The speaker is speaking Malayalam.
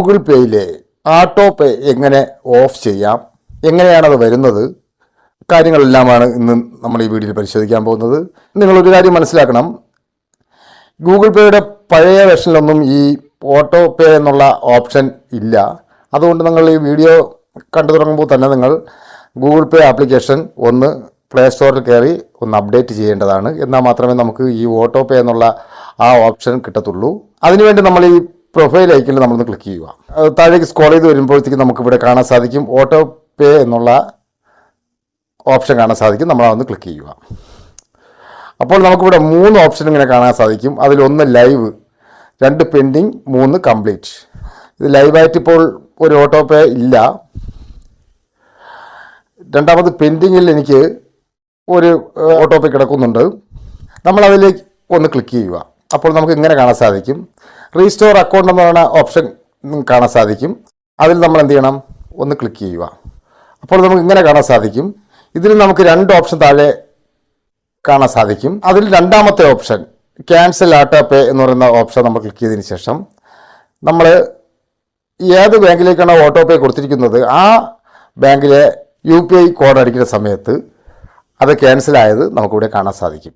ഗൂഗിൾ പേയിലെ ആട്ടോ പേ എങ്ങനെ ഓഫ് ചെയ്യാം എങ്ങനെയാണത് വരുന്നത് കാര്യങ്ങളെല്ലാമാണ് ഇന്ന് നമ്മൾ ഈ വീഡിയോയിൽ പരിശോധിക്കാൻ പോകുന്നത്. നിങ്ങളൊരു കാര്യം മനസ്സിലാക്കണം. ഗൂഗിൾ പേയുടെ പഴയ വെർഷനിലൊന്നും ഈ ഓട്ടോ പേ എന്നുള്ള ഓപ്ഷൻ ഇല്ല. അതുകൊണ്ട് നിങ്ങൾ ഈ വീഡിയോ കണ്ടു തുടങ്ങുമ്പോൾ തന്നെ നിങ്ങൾ ഗൂഗിൾ പേ ആപ്ലിക്കേഷൻ ഒന്ന് പ്ലേ സ്റ്റോറിൽ കയറി ഒന്ന് അപ്ഡേറ്റ് ചെയ്യേണ്ടതാണ്. എന്നാൽ മാത്രമേ നമുക്ക് ഈ ഓട്ടോ പേ എന്നുള്ള ആ ഓപ്ഷൻ കിട്ടത്തുള്ളൂ. അതിനുവേണ്ടി നമ്മൾ ഈ പ്രൊഫൈൽ ഐക്കണിൽ നമ്മളൊന്ന് ക്ലിക്ക് ചെയ്യുക. താഴേക്ക് സ്ക്രോൾ ചെയ്ത് വരുമ്പോഴത്തേക്കും നമുക്ക് ഇവിടെ കാണാൻ സാധിക്കും. ഓട്ടോ പേ എന്നുള്ള ഓപ്ഷൻ കാണാൻ സാധിക്കും. നമ്മൾ അതൊന്ന് ക്ലിക്ക് ചെയ്യുക. അപ്പോൾ നമുക്കിവിടെ മൂന്ന് ഓപ്ഷൻ ഇങ്ങനെ കാണാൻ സാധിക്കും. അതിലൊന്ന് ലൈവ് രണ്ട് പെൻഡിങ് മൂന്ന് കംപ്ലീറ്റ് ഇത് ലൈവായിട്ട് ഇപ്പോൾ ഒരു ഓട്ടോ പേ ഇല്ല. രണ്ടാമത് പെൻഡിങ്ങിൽ എനിക്ക് ഒരു ഓട്ടോ പേ കിടക്കുന്നുണ്ട്. നമ്മളതിലേക്ക് ഒന്ന് ക്ലിക്ക് ചെയ്യുക. അപ്പോൾ നമുക്ക് ഇങ്ങനെ കാണാൻ സാധിക്കും. റീസ്റ്റോർ അക്കൗണ്ട് എന്ന് പറയുന്ന ഓപ്ഷൻ കാണാൻ സാധിക്കും. അതിൽ നമ്മൾ എന്ത് ചെയ്യണം? ഒന്ന് ക്ലിക്ക് ചെയ്യുക. അപ്പോൾ നമുക്ക് ഇങ്ങനെ കാണാൻ സാധിക്കും. ഇതിൽ നമുക്ക് രണ്ട് ഓപ്ഷൻ താഴെ കാണാൻ സാധിക്കും. അതിൽ രണ്ടാമത്തെ ഓപ്ഷൻ ക്യാൻസൽ ആട്ടോ പേ എന്ന് പറയുന്ന ഓപ്ഷൻ നമ്മൾ ക്ലിക്ക് ചെയ്തതിന് ശേഷം നമ്മൾ ഏത് ബാങ്കിലേക്കാണ് ഓട്ടോ പേ കൊടുത്തിരിക്കുന്നത് ആ ബാങ്കിലെ യു പി ഐ കോഡ് അടിക്കുന്ന സമയത്ത് അത് ക്യാൻസൽ ആയത് നമുക്കിവിടെ കാണാൻ സാധിക്കും.